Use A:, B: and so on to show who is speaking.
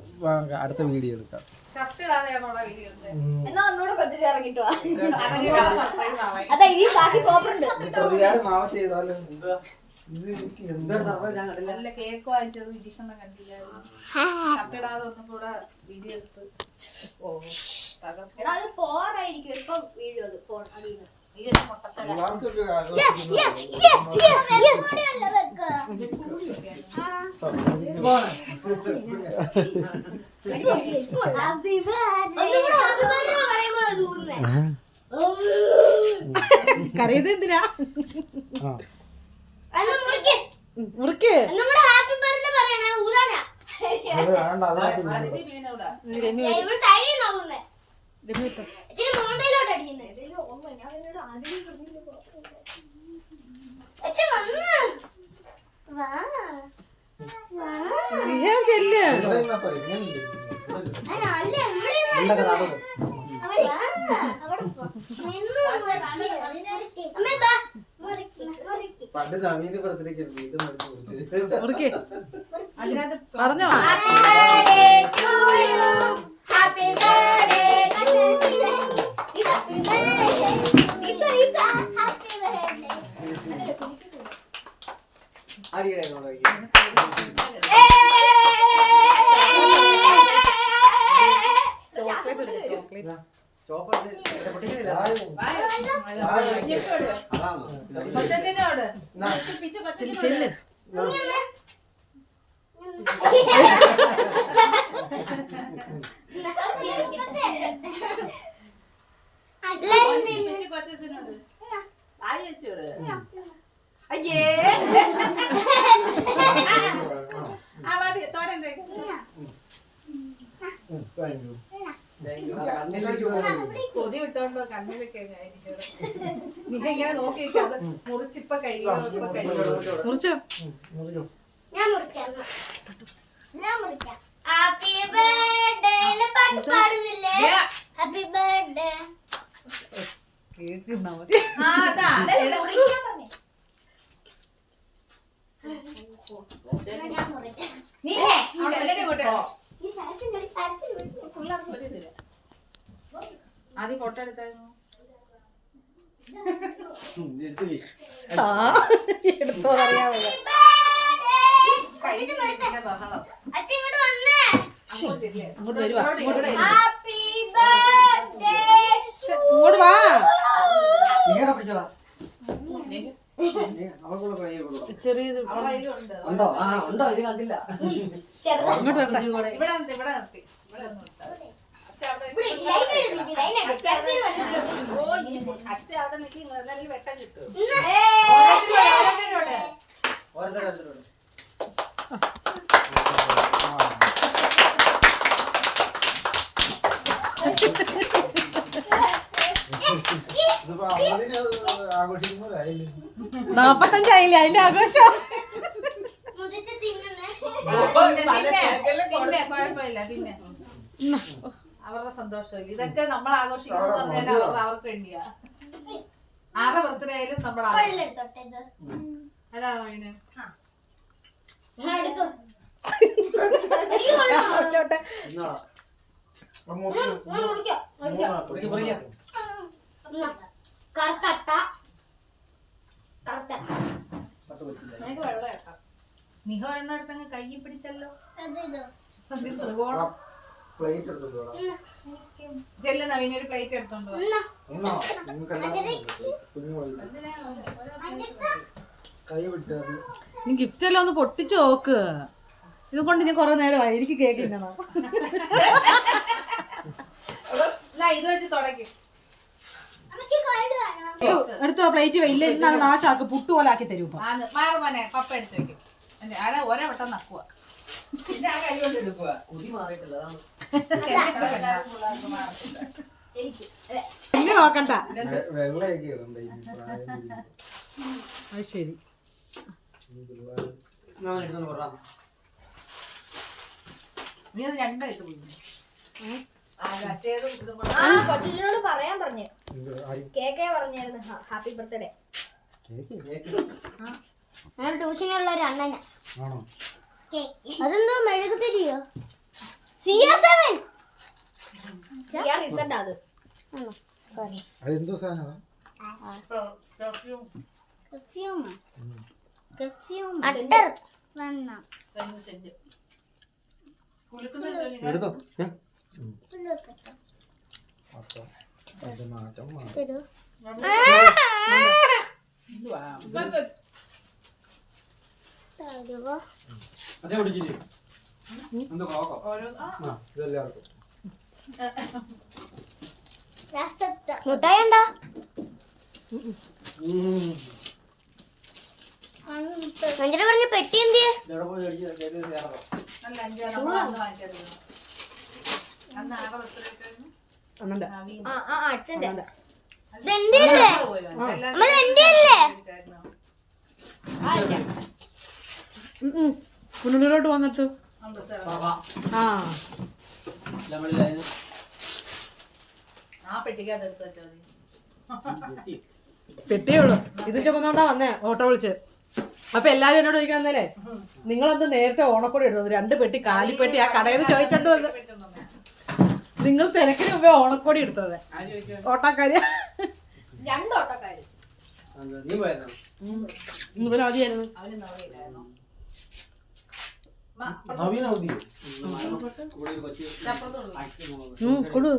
A: അത് വാ- അടുത്ത വീഡിയോ എടുക്കാം?
B: എന്നാ ഒന്നുകൂടെ കൊച്ചു ഇറങ്ങിട്ട് വാ. അതാ ഇനി ബാക്കി കോപ്പറുണ്ട്
A: പ്രതികാരം ചെയ്താലും
C: കേക്ക് വാങ്ങിച്ചത് വിജീഷണ ഒന്നും കൂടെ വീഡിയോ എടുത്ത്. ഓ. കരയത് എന്തിനാ?
A: ആ,
C: മുറിക്ക്.
B: ഹാപ്പി ബർത്ത്ഡേ പറയണേ ഊതാനാ.
A: അത് വേണ്ട അതാ
B: ഇവിടെ സൈഡിൽ നോക്കുന്നേ ഇച്ചിരി മോന്തയിലോട്ട് അടിക്കുന്നേ ഞാൻ നിന്നോട് ആദ്യം പറഞ്ഞില്ല അച്ഛൻ വന്ന്. വാ. വാ.
C: ചെല്ല്.
A: ഇവിടെ നിന്നാ പോരെ, ഇങ്ങനെയല്ലേ?
B: അല്ല, അല്ല, ഇവിടെ ഇരുന്ന് അടിക്കുന്നേ. അവിടെ വാ, അവിടെ പോ. നിന്ന്. അമ്മേ, ബാ.
A: പണ്ട് നവീന് ബർത്ത്ഡേക്ക്
C: മുറിക്ക്. പറഞ്ഞോ?
B: Happy birthday.
C: കൊച്ചച്ഛനോട്
A: നാ.
C: ചെല്ല് കണ്ണിലൊക്കെ. നീ ഇങ്ങനെ നോക്കി മുറിച്ചിപ്പ കഴിക്കണം മുറിച്ചോ?
B: ഞാൻ മുറിക്കാം ഞാൻ മുറിക്കാം. ഹാപ്പി ബർത്ത്ഡേ പാട്ട് പാടുന്നില്ലേ ഹാപ്പി ബർത്ത്ഡേ
C: കേൾക്കുന്നാ മതി ആ അതാ
B: മുറിക്കാൻ പറഞ്ഞു ഞാൻ മുറിക്കാം
C: നീ ചെല്ലടി ഇങ്ങോട്ട്.
B: ഈ ഹാപ്പി ബർത്ത്ഡേ
C: പിള്ളേർക്ക് ഒരു ഇതില്ല. ആദ്യം ഫോട്ടോ എടുത്തായിരുന്നു എടുത്തോ
B: ഇങ്ങോട്ട്
C: വരുവാ ഇങ്ങോട്ട്
B: ഹാപ്പി ബർത്ത്ഡേ
C: ഇങ്ങോട്ട് വാ. ചെറിയത്
D: ഉണ്ടോ. ആ ഉണ്ടോ? ഇത് കണ്ടില്ല.
B: ചെറുതാ.
C: ഇങ്ങോട്ട് ഇവിടെ ഇവിടെ ഇവിടെ ഒന്ന് നിർത്താം. അച്ഛ അവിടെ
B: ഇവിടെ ഇരിക്ക്, ലൈൻ ഇട്, ഇരിക്ക്, ലൈൻ ഇട്. ചെറുതിന് വലുത്.
C: ഓ, ഇനി അച്ഛ അവിടെ നിൽക്കി എന്നാലും വെട്ടം കിട്ടും
B: ഏയ്.
C: ഓരോരുത്തരോട്.
D: ഓരോരുത്തരോട്
A: ഇതിപ്പോ അമ്പതിന് ആഘോഷിക്കുന്നതായില്ലേ
C: നാപ്പത്തഞ്ചായില്ലേ അതിന്റെ ആഘോഷം പിന്നെ കുഴപ്പമില്ല പിന്നെ അവരുടെ സന്തോഷമില്ല? ഇതൊക്കെ നമ്മൾ ആഘോഷിക്കുന്നത് പറഞ്ഞാൽ അവരുടെ അവർക്ക് വേണ്ടിയാ. ആരുടെ ബർത്ത്ഡേ ആയാലും നമ്മൾ അതാണ്.
B: എന്നാ, കറുത്തട്ട.
C: നിഹ ഒരെണ്ണം അടുത്തങ്ങ് കൈ പിടിച്ചല്ലോ. ത്രികോണം
A: പ്ലേറ്റ്
C: നവീന ഒരു പ്ലേറ്റ് എടുത്തോണ്ട്
A: കൈ പിടിച്ചാൽ
E: നീ ഗിഫ്റ്റ് എല്ലാം ഒന്ന് പൊട്ടിച്ചു നോക്ക്. ഇത് കൊണ്ട് ഞാൻ കുറെ നേരമായി എനിക്ക് കേക്ക് തിന്നണം
C: ഇത് വെച്ച്
E: എടുത്തോ പ്ലേറ്റ് വെയില്ല ഇന്നാണ് നാശാക്ക്. പുട്ട് പോലെ ആക്കി തരൂ
C: മാറുമോനെ പപ്പ എടുത്ത് വെക്കും. ഒരേ വട്ടം നക്കുക പിന്നെ ആ കൈ കൊണ്ട് എടുക്കുക
D: കുടി മാറിയിട്ടില്ല അതാണ്.
E: നോക്കണ്ട ശരി
B: പറയാൻ പറഞ്ഞു ഹാപ്പി ബർത്ത്ഡേ ഞാൻ ട്യൂഷനുള്ള ഒരു അണ്ണന അതെന്തോ മെഴുകുതിരിയോ
A: അതെന്തോ സാധനമാണ് അത് മാറ്റം ഇതെല്ലാവർക്കും.
B: മുട്ടായി ഉണ്ടോ. മഞ്ജന പറഞ്ഞ പെട്ടി
C: എല്ലാവരും
E: കുഞ്ഞുള്ളിലോട്ട് വന്നിട്ട്. ആ ഉള്ളൂ ഇത് ചുമന്നോണ്ടാ വന്നേ ഓട്ടോ വിളിച്ച്. അപ്പൊ എല്ലാരും എന്നോട് ചോദിക്കാന്നല്ലേ നിങ്ങളൊന്ന് നേരത്തെ ഓണക്കൊടി എടുത്തത്? രണ്ട് പെട്ടി കാലിപ്പെട്ടി ആ കടയിൽ നിന്ന് ചോദിച്ചോണ്ട് വന്ന്. നിങ്ങൾ തിരക്കിന് മുമ്പേ ഓണക്കൊടി എടുത്തത്. ഓട്ടാക്കാരി.
B: രണ്ട് ഓട്ടക്കാര്.
D: എന്താ, നീ പോയായിരുന്നോ
E: ഇവന് മതിയായിരുന്നു ನವೀನ್ ಅವ್ರದ್ದು
C: ಹ್ಞೂ ಕೊಡು